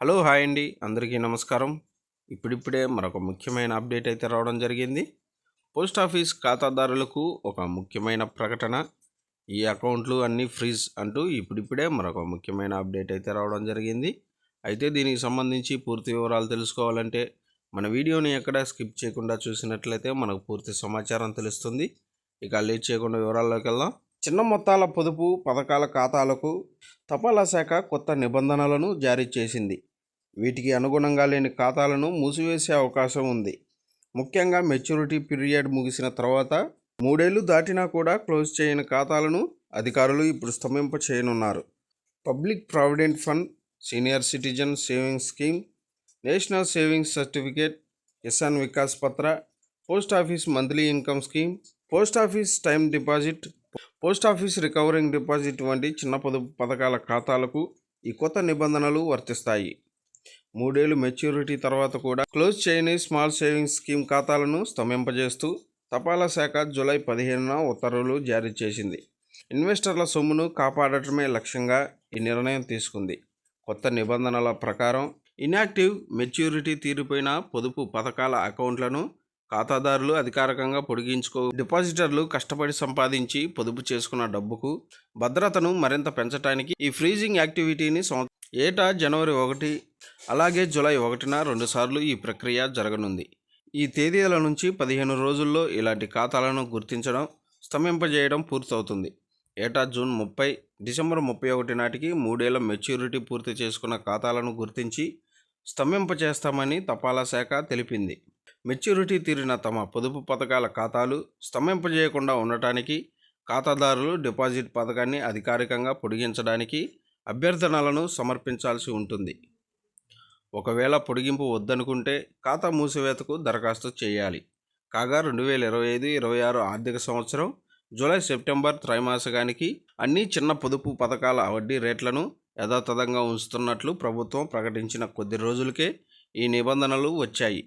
Hello hi అండి. అందరికీ నమస్కారం. ఇప్పుడిప్పుడే మరొక ముఖ్యమైన అప్డేట్ అయితే రావడం జరిగింది. పోస్ట్ ఆఫీస్ ఖాతాదారులకు ఒక ముఖ్యమైన ప్రకటన. ఈ అకౌంట్లు అన్నీ ఫ్రీజ్ అంటూ ఇప్పుడిప్పుడే మరొక ముఖ్యమైన అప్డేట్ అయితే రావడం జరిగింది. అయితే దీనికి సంబంధించి పూర్తి వివరాలు తెలుసుకోవాలంటే మన వీడియోని ఎక్కడ స్కిప్ చేయకుండా చూసినట్లయితే మనకు పూర్తి సమాచారం తెలుస్తుంది. ఇక లేట్ చేయకుండా వివరాల్లోకి వెళ్దాం. చిన్న మొత్తాల పొదుపు పథకాల ఖాతాలకు తపాలా శాఖ కొత్త నిబంధనలను జారీ చేసింది. వీటికి అనుగుణంగా లేని ఖాతాలను మూసివేసే అవకాశం ఉంది. ముఖ్యంగా మెచ్యూరిటీ పీరియడ్ ముగిసిన తర్వాత మూడేళ్ళు దాటినా కూడా క్లోజ్ చేయని ఖాతాలను అధికారులు ఇప్పుడు స్తంభింప చేయనున్నారు public provident fund senior citizen savings scheme national savings certificate Kisan Vikas Patra post office monthly income scheme post office time deposit post office recovering deposit వంటి చిన్న పొదుపు పథకాల ఖాతాలకు ఈ కొత్త నిబంధనలు వర్తిస్తాయి. మూడేళ్ళు మెచ్యూరిటీ తర్వాత కూడా క్లోజ్ చేయని స్మాల్ సేవింగ్స్ స్కీమ్ ఖాతాలను స్తంభింపజేస్తూ తపాలా శాఖ జూలై పదిహేనున ఉత్తర్వులు జారీ చేసింది. ఇన్వెస్టర్ల సొమ్మును కాపాడటమే లక్ష్యంగా ఈ నిర్ణయం తీసుకుంది. కొత్త నిబంధనల ప్రకారం ఇన్యాక్టివ్ మెచ్యూరిటీ తీరిపోయిన పొదుపు పథకాల అకౌంట్లను ఖాతాదారులు అధికారికంగా పొడిగించుకో డిపాజిటర్లు కష్టపడి సంపాదించి పొదుపు చేసుకున్న డబ్బుకు భద్రతను మరింత పెంచడానికి ఈ ఫ్రీజింగ్ యాక్టివిటీని సంవ ఏటా జనవరి ఒకటి అలాగే జూలై ఒకటిన రెండుసార్లు ఈ ప్రక్రియ జరగనుంది. ఈ తేదీల నుంచి పదిహేను రోజుల్లో ఇలాంటి ఖాతాలను గుర్తించడం స్తంభింపజేయడం పూర్తవుతుంది. ఏటా జూన్ ముప్పై డిసెంబర్ ముప్పై ఒకటి నాటికి మూడేళ్ళ మెచ్యూరిటీ పూర్తి చేసుకున్న ఖాతాలను గుర్తించి స్తంభింపచేస్తామని తపాలా శాఖ తెలిపింది. మెచ్యూరిటీ తీరిన తమ పొదుపు పథకాల ఖాతాలు స్తంభింపజేయకుండా ఉండటానికి ఖాతాదారులు డిపాజిట్ పథకాన్ని అధికారికంగా పొడిగించడానికి అభ్యర్థనలను సమర్పించాల్సి ఉంటుంది. ఒకవేళ పొడిగింపు వద్దనుకుంటే ఖాతా మూసివేతకు దరఖాస్తు చేయాలి. కాగా రెండు వేల ఇరవై ఐదు ఇరవై ఆరు ఆర్థిక సంవత్సరం జూలై సెప్టెంబర్ త్రైమాసికానికి అన్ని చిన్న పొదుపు పథకాల వడ్డీ రేట్లను యథాతథంగా ఉంచుతున్నట్లు ప్రభుత్వం ప్రకటించిన కొద్ది రోజులకే ఈ నిబంధనలు వచ్చాయి.